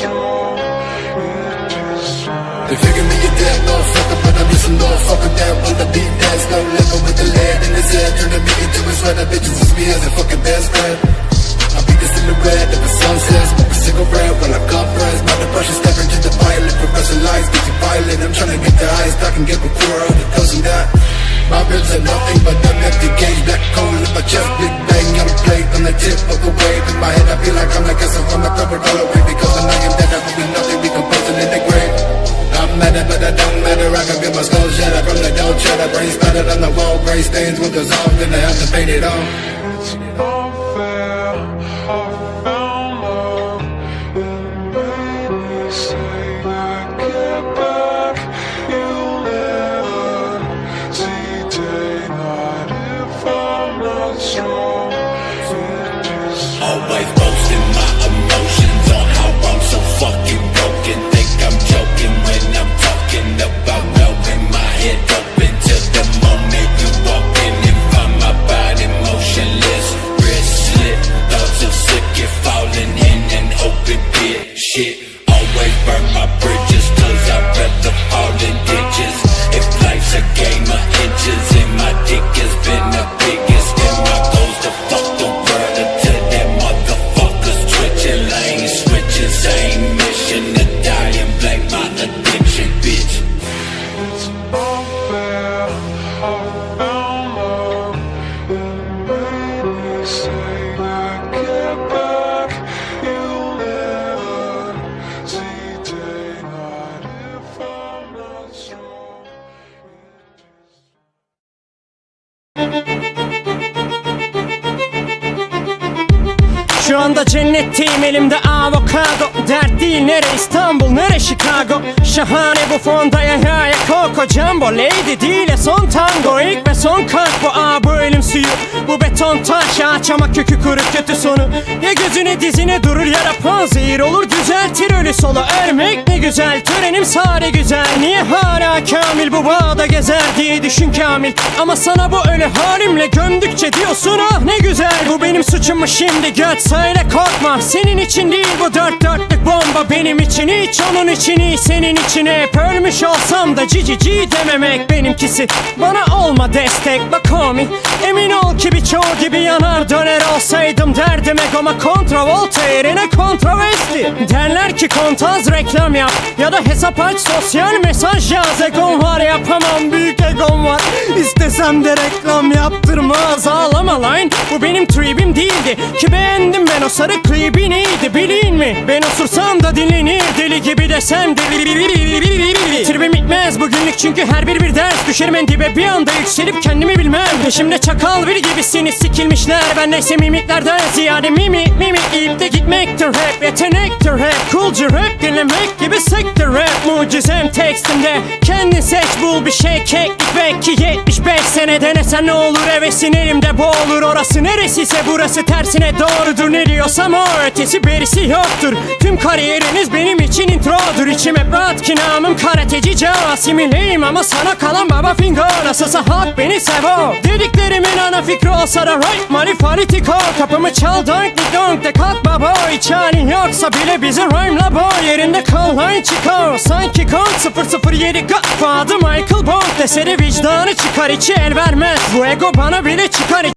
They figure me a dead motherfucker, but I'm just a motherfucker that wanna be dead. No living with the lead in his head, turning me into his red. Bitches use me as a fucking best friend. I'll be the silhouette of a sunset, smoke a cigarette while I compress. My depression step into the pilot, progressive get you violent. I'm trying to get the highest I can get before all the doesn't that. My ribs are nothing but an empty cage, black coal in my chest, big don't matter. I can get my skull shattered from the dough cheddar. Brain splattered on the wall, gray stains will dissolve. Then I have to paint it. It's unfair. I always burn my bridges cause I'd rather fall in ditches. Anda cennetteyim elimde avokado. Dert değil nere İstanbul nere Chicago? Şahane bu fonda ya ya ya Coco Jumbo. Lady değil ya son tango ilk ve son kalp bu. Aa bu ölüm suyu Bu beton taş. Ağaç ama kökü kuru kötü sonu. Ya gözüne dizine durur ya da panzehir olur Düzeltir ölü solu ölmek ne güzel Törenim sade güzel. Niye hala kamil bu bağda gezer diye düşün kamil? Ama sana bu ölü halimle gömdükçe diyorsun ah ne güzel Bu benim suçum mu şimdi göt söyle korkma. Senin için değil bu dört dörtlük bomba Benim için hiç onun için iyi senin için hep Ölmüş olsam da cici ci dememek benimkisi. Bana olma destek bak homie Emin ol ki birçoğu gibi yanar döner olsaydım derdim egoma kontravolta yerine kontravesti Derler ki kontaz reklam yap ya da hesap aç sosyal mesaj yaz. Egom İstesem de reklam yaptırmaz. Ağlama lan. Bu benim tribim değildi. Ki beğendim ben o sarı klibi neydi? Bilin mi? Ben osursam da dinlenir. Deli gibi desem deli Tribim bitmez bugünlük çünkü her bir bir ders Düşerim en dibe. Bir anda yükselip kendimi bilmem. Peşimde çakal bir gibisiniz. Sikilmişler. Ben neyse mimiklerden ziyade mimi mimi. İyip de gitmektir hep. Yetenektir hep. Coolcu rap dinlemek gibi sektir rap. Mucizem tekstimde. Kendin seç bul bir şey. Keklik Belki 75 sene denesen ne olur? Hevesin elimde boğulur Orası neresiyse burası tersine doğrudur. Ne diyorsam o ötesi berisi yoktur. Tüm kariyeriniz benim için introdur. İçim hep rahat ki namım karateci Casimileyim ama sana kalan baba finger Nasılsa halk beni sevo Dediklerimin ana fikri olsa da right money fanatiko Kapımı çal donk di donk de kalk baba Hiç halin yoksa bile bizi rhyme'la boy. Yerinde kal line çıkar. Sanki kont 007 Godfather Michael Bond Deseri vicdanı çıkar. İçi el vermez. Bu ego bana bile çıkar